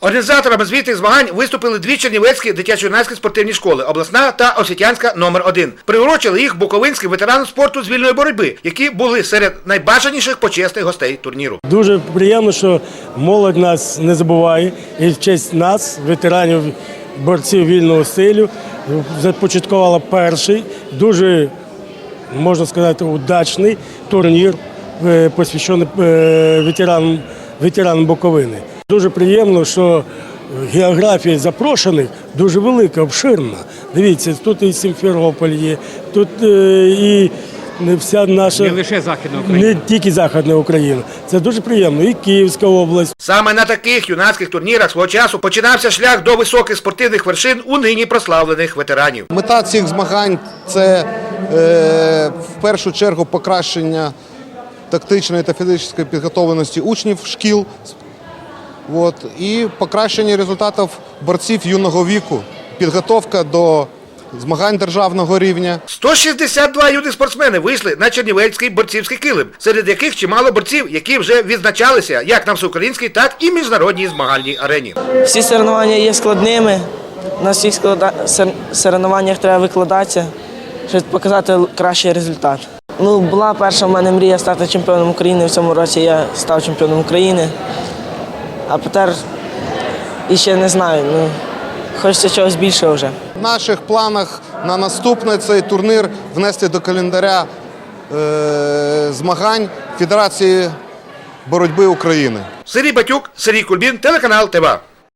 Організаторами звітних змагань виступили дві чернівецькі дитячо-юнацькі спортивні школи обласна та освітянська номер 1 Приурочили їх буковинським ветеранам спорту з вільної боротьби, які були серед найбажаніших почесних гостей турніру. Дуже приємно, що молодь нас не забуває і в честь нас, ветеранів борців вільного стилю, започаткувала перший, дуже можна сказати, удачний турнір, е, посвящений е, ветеранам, ветеранам Буковини. Дуже приємно, що географія запрошених дуже велика, обширна. Дивіться, тут і Сімферополь є, тут е, і вся наша Не лише Західна Україна. не тільки Західна Україна. Це дуже приємно. І Київська область. Саме на таких юнацьких турнірах свого часу починався шлях до високих спортивних вершин у нині прославлених ветеранів. Мета цих змагань це е, в першу чергу покращення тактичної та фізичної підготовленості учнів шкіл от, і покращення результатів борців юного віку, підготовка до змагань державного рівня. 162 юних спортсмени вийшли на Чернівецький борцівський килим, серед яких чимало борців, які вже відзначалися як на всеукраїнській, так і міжнародній змагальній арені. Всі соревнування є складними. На всіх склада- сор- соревнованнях треба викладатися, щоб показати кращий результат. Ну, була перша в мене мрія стати чемпіоном України. В цьому році я став чемпіоном України. А тепер іще не знаю. Ну, хочеться чогось більшого вже. В наших планах на наступний цей турнір внести до календаря е, змагань Федерації боротьби України. Сергій Батюк, Сергій Кульбін, телеканал ТВА.